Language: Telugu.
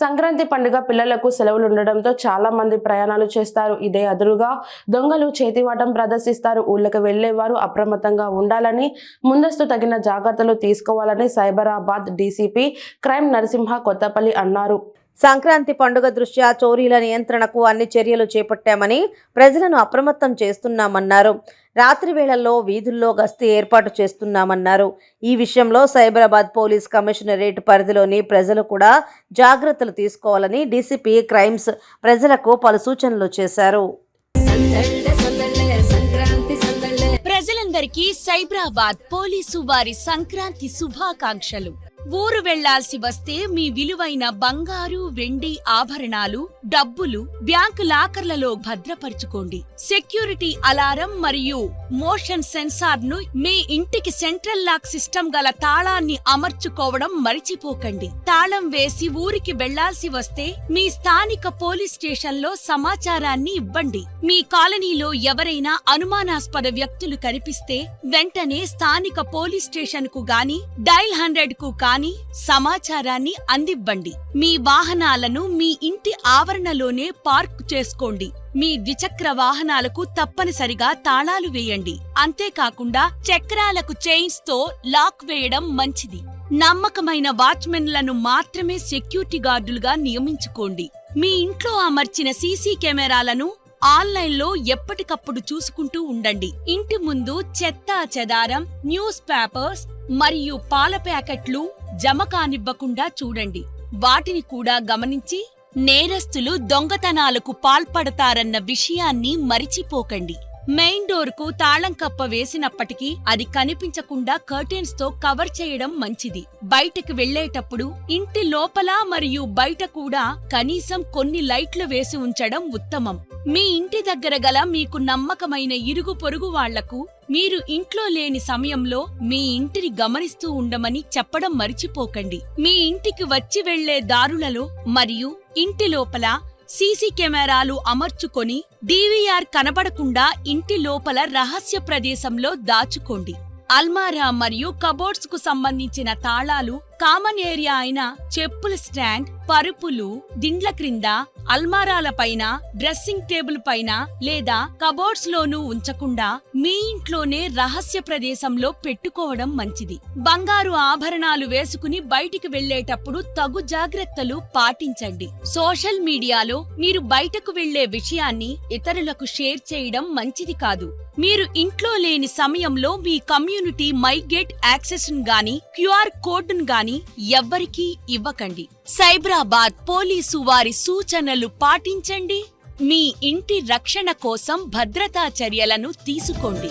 సంక్రాంతి పండుగ పిల్లలకు సెలవులు ఉండడంతో చాలా మంది ప్రయాణాలు చేస్తారు. ఇదే అదురుగా దొంగలు చేతివాటం ప్రదర్శిస్తారు. ఊళ్ళకి వెళ్ళేవారు అప్రమత్తంగా ఉండాలని ముందస్తు తగిన జాగ్రత్తలు తీసుకోవాలని సైబరాబాద్ డీసీపీ క్రైమ్ నరసింహ కొత్తపల్లి అన్నారు. సంక్రాంతి పండుగ దృష్ట్యా చోరీల నియంత్రణకు అన్ని చర్యలు చేపట్టామని ప్రజలను అప్రమత్తం చేస్తున్నామన్నారు. రాత్రి వేళల్లో వీధుల్లో గస్తీ ఏర్పాటు చేస్తున్నామన్నారు. ఈ విషయంలో సైబరాబాద్ పోలీస్ కమిషనరేట్ పరిధిలోని ప్రజలు కూడా జాగ్రత్తలు తీసుకోవాలని డీసీపీ క్రైమ్స్ ప్రజలకు పలు సూచనలు చేశారు. సంక్రాంతి ప్రజలందరికీ సైబరాబాద్ పోలీసు వారి సంక్రాంతి శుభాకాంక్షలు. ఊరు వెళ్ళాల్సి వస్తే మీ విలువైన బంగారు వెండి ఆభరణాలు డబ్బులు బ్యాంకు లాకర్లలో భద్రపరుచుకోండి. సెక్యూరిటీ అలారం మరియు మోషన్ సెన్సార్ను మీ ఇంటికి సెంట్రల్ లాక్ సిస్టమ్ గల తాళాన్ని అమర్చుకోవడం మరిచిపోకండి. తాళం వేసి ఊరికి వెళ్ళాల్సి వస్తే మీ స్థానిక పోలీస్ స్టేషన్లో సమాచారాన్ని ఇవ్వండి. మీ కాలనీలో ఎవరైనా అనుమానాస్పద వ్యక్తులు కనిపిస్తే వెంటనే స్థానిక పోలీస్ స్టేషన్కు గాని డైల్ హండ్రెడ్కు కానీ సమాచారాన్ని అందివ్వండి. మీ వాహనాలను మీ ఇంటి ఆవరణలోనే పార్క్ చేసుకోండి. మీ ద్విచక్ర వాహనాలకు తప్పనిసరిగా తాళాలు వేయండి. అంతేకాకుండా చక్రాలకు చైన్స్తో లాక్ వేయడం మంచిది. నమ్మకమైన వాచ్మెన్లను మాత్రమే సెక్యూరిటీ గార్డులుగా నియమించుకోండి. మీ ఇంట్లో అమర్చిన సీసీ కెమెరాలను ఆన్లైన్లో ఎప్పటికప్పుడు చూసుకుంటూ ఉండండి. ఇంటి ముందు చెత్త చెదారం న్యూస్ పేపర్స్ మరియు పాల ప్యాకెట్లు జమ కానివ్వకుండా చూడండి. వాటిని కూడా గమనించి నేరస్తులు దొంగతనాలకు పాల్పడతారన్న విషయాన్ని మరిచిపోకండి. మెయిన్ డోర్కు తాళం కప్ప వేసినప్పటికీ అది కనిపించకుండా కర్టెన్స్తో కవర్ చేయడం మంచిది. బయటకు వెళ్ళేటప్పుడు ఇంటి లోపల మరియు బయట కూడా కనీసం కొన్ని లైట్లు వేసి ఉంచడం ఉత్తమం. మీ ఇంటి దగ్గర గల మీకు నమ్మకమైన ఇరుగు పొరుగు వాళ్ళకు మీరు ఇంట్లో లేని సమయంలో మీ ఇంటిని గమనిస్తూ ఉండమని చెప్పడం మరిచిపోకండి. మీ ఇంటికి వచ్చి వెళ్ళే దారులలో మరియు ఇంటి లోపల సీసీ కెమెరాలు అమర్చుకొని డీవీఆర్ కనబడకుండా ఇంటి లోపల రహస్య ప్రదేశంలో దాచుకోండి. అల్మారా మరియు కబోర్డ్స్కు సంబంధించిన తాళాలు కామన్ ఏరియా అయిన చెప్పుల స్టాండ్ పరుపులు దిండ్ల క్రింద అల్మారాల పైన డ్రెస్సింగ్ టేబుల్ పైన లేదా కబోర్డ్స్ లోనూ ఉంచకుండా మీ ఇంట్లోనే రహస్య ప్రదేశంలో పెట్టుకోవడం మంచిది. బంగారు ఆభరణాలు వేసుకుని బయటికి వెళ్ళేటప్పుడు తగు జాగ్రత్తలు పాటించండి. సోషల్ మీడియాలో మీరు బయటకు వెళ్ళే విషయాన్ని ఇతరులకు షేర్ చేయడం మంచిది కాదు. మీరు ఇంట్లో లేని సమయంలో మీ కమ్యూనిటీ మైగేట్ యాక్సెస్ గాని క్యూఆర్ కోడ్ గాని ఎవ్వరికీ ఇవ్వకండి. సైబరాబాద్ పోలీసు వారి సూచనలు పాటించండి. మీ ఇంటి రక్షణ కోసం భద్రతా చర్యలను తీసుకోండి.